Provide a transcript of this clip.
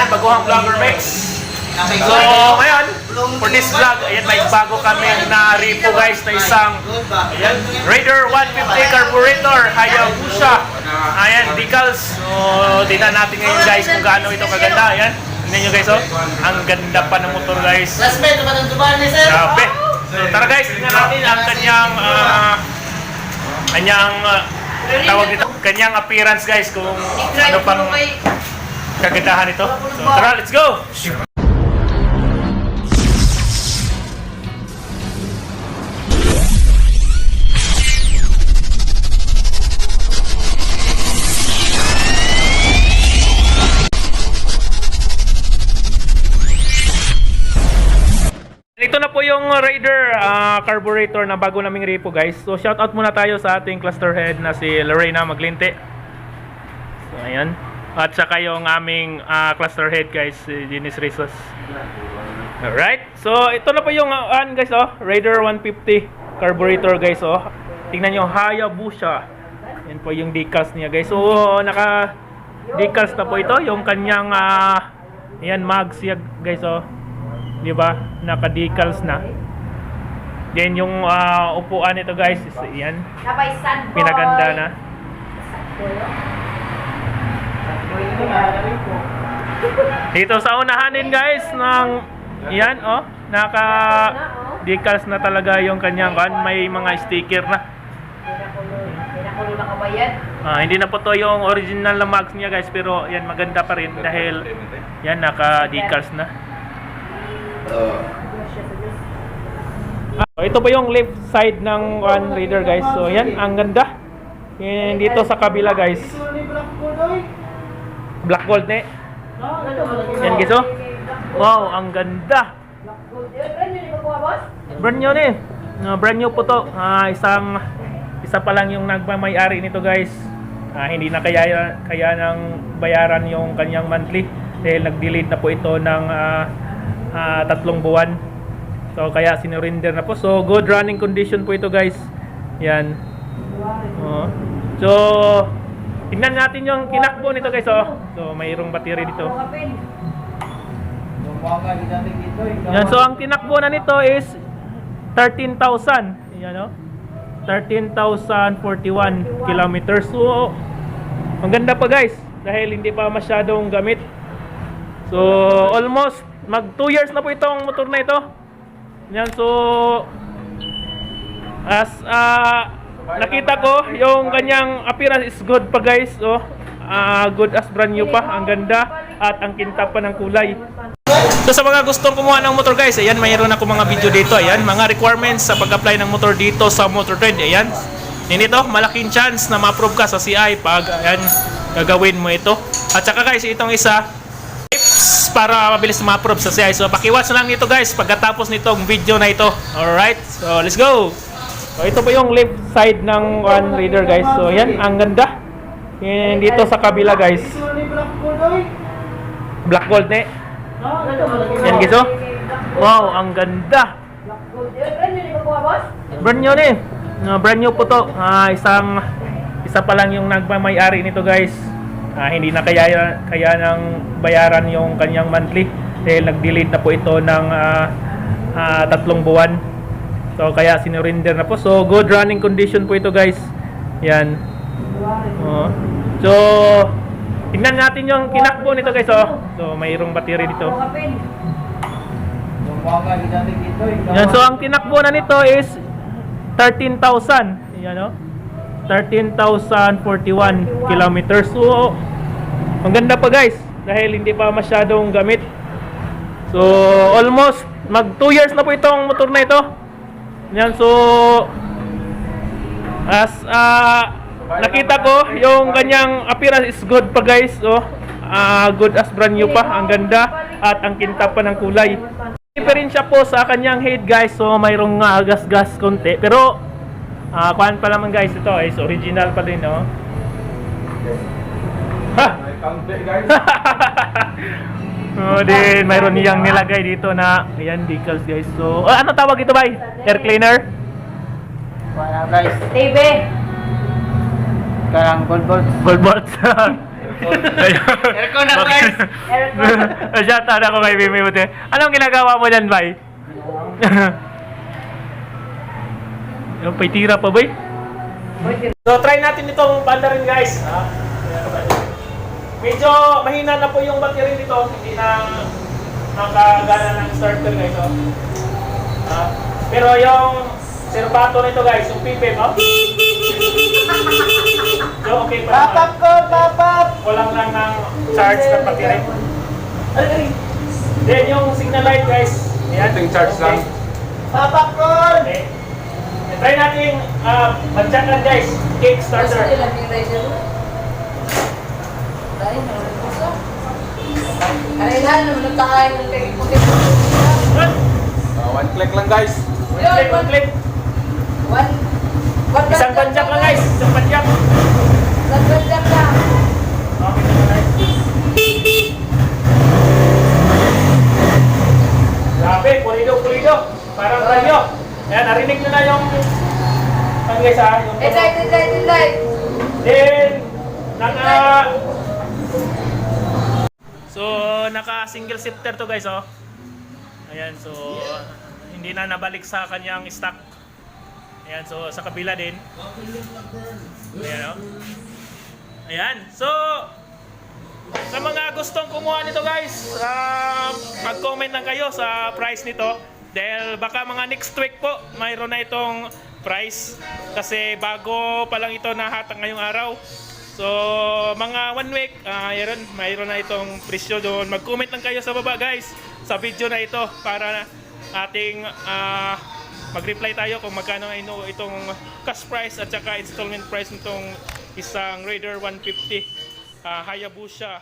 Ayan, Baguhang Vlogger Mix. So, ngayon, for this vlog, ayan, may bago kami na repo guys na isang ayan, Raider 150 carburetor, Hayabusa. Ayan, decals. So, tingnan natin ngayon guys kung gaano ito kaganda. Ayan, tingnan nyo guys, oh. Ang ganda pa ng motor guys. Classmate, naman ang tubahan ni sir. Grabe. So, tara guys, tingnan natin ang kanyang ah, kanyang ah, tawag nito, kanyang appearance guys kung ano pang kagandahan ito. So, tara, let's go. Ito na po yung Raider ah, carburetor na bago naming repo guys. So shout out muna tayo sa ating cluster head na si Lorena Maglinte. So ayan. At saka yung aming ah, cluster head guys, si Dennis Rizos. Alright. So ito na po yung uh, an guys oh, Raider 150 carburetor guys oh. Tingnan nyo, Hayabusa. Yan po yung decals niya guys. So naka decals na po ito, yung kanyang ah, yan mags yan guys oh. 'di ba? Naka-decals na. Then yung ah, upuan nito guys is yan, pinaganda na. Dito sa unahan din guys ng yan oh, naka decals na talaga yung kanyang kan, may mga sticker na. Ah, hindi na po to yung original na mags niya guys pero yan maganda pa rin dahil yan naka decals na. Ah, ito po yung left side ng One Raider guys. So yan, ang ganda. And dito sa kabila guys. Black gold ne. Yan guys oh. Wow, ang ganda. Brand new ni. No, brand new po to. Ah, isang isa pa lang yung nagmamay-ari nito guys. Ah, hindi na kaya kaya ng bayaran yung kanyang monthly dahil nag-delete na po ito ng ah, ah, tatlong buwan. So kaya sinurinder na po. So good running condition po ito guys. Yan. Oh. So tingnan natin yung kinakbo nito guys oh. So mayroong battery dito. Yan, so ang tinakbo na nito is 13,000. Yan oh. 13,041 kilometers. So, ang ganda pa guys. Dahil hindi pa masyadong gamit. So, almost mag 2 years na po itong motor na ito. Yan, so as ah, nakita ko yung kanyang appearance is good pa guys. Oh, Ah, good as brand new pa. Ang ganda at ang kintab pa ng kulay. So sa mga gustong kumuha ng motor guys, ayan mayroon ako mga video dito. Ayan, mga requirements sa pag-apply ng motor dito sa Motor Trend. Ayan. Yan ito, malaking chance na ma-approve ka sa CI pag ayan, gagawin mo ito. At saka guys, itong isa tips para mabilis ma-approve sa CI. So pakiwatch lang nito guys pagkatapos nitong video na ito. Alright, so let's go! So ito po yung left side ng One Raider guys. So yan, ang ganda. And dito sa kabila guys, black gold ne. Yan guys oh. Wow, ang ganda. Brand new ni. No, brand new po to. Ah, isang isa pa lang yung nagmamay-ari nito guys. Ah, hindi na kaya kaya ng bayaran yung kanyang monthly dahil nag-delete na po ito ng ah, ah, tatlong buwan. So kaya sinurinder na po. So good running condition po ito guys. Yan. Oh. So tingnan natin yung kinakbo nito guys oh. So mayroong battery dito. Yan, so ang tinakbo na nito is 13,000. Yan oh. 13,041 kilometers. So, ang ganda pa guys. Dahil hindi pa masyadong gamit. So, almost mag 2 years na po itong motor na ito. Yan, so as ah, nakita ko yung kanyang appearance is good pa guys. Oh, Ah, good as brand new pa. Ang ganda at ang kintab pa ng kulay. Diferensya po sa kanyang head guys. So mayroong uh, gas-gas konti. Pero ah kuan pa naman guys ito is original pa din no. Ha! oh, din mayroon niyang nilagay dito na ayan decals guys. So oh, ano tawag ito bay? Air cleaner? Wala guys. TV. Karang gold gold. Gold bolts. Aircon. Na, guys. Aircon. Shout out ako kay Mimi Buti. Anong ginagawa mo dyan, bay? Yung pay tira pa, bay? So, try natin itong banda rin, guys. Ah, medyo mahina na po yung battery nito. Hindi na nakagana ng starter, guys. Oh. Ah, pero yung serbato nito, guys, yung pipe, oh. So, okay pa. Papap ko, papap. Kulang lang ng charge ng battery. Then yung signal light guys. Ayan. Ito yung charge lang. Papap ko. Okay. Try natin uh, badyakan guys. Kickstarter. Ay, na, naman tayo ng kay puti. Good. Uh, one click lang guys. One click, one click. One, one Isang badyak lang guys. Isang badyak. Isang badyak lang. Okay na guys. Grabe, pulido, pulido. Parang radyo. Ayan, narinig nyo na yung ano guys ha? Yung dahil, dahil. Then, naka... So, naka single shifter to guys, oh. Ayan, so, hindi na nabalik sa kanyang stock. Ayan, so, sa kabila din. Ayan, oh. Ayan, so, sa mga gustong kumuha nito guys, uh, mag-comment lang kayo sa price nito. Dahil baka mga next week po, mayroon na itong price. Kasi bago pa lang ito nahatag ngayong araw. So, mga one week, uh, mayroon, mayroon na itong presyo doon. Mag-comment lang kayo sa baba guys, sa video na ito para ating ah, mag-reply tayo kung magkano ay no, itong cash price at saka installment price nitong isang Raider 150 ah, Hayabusa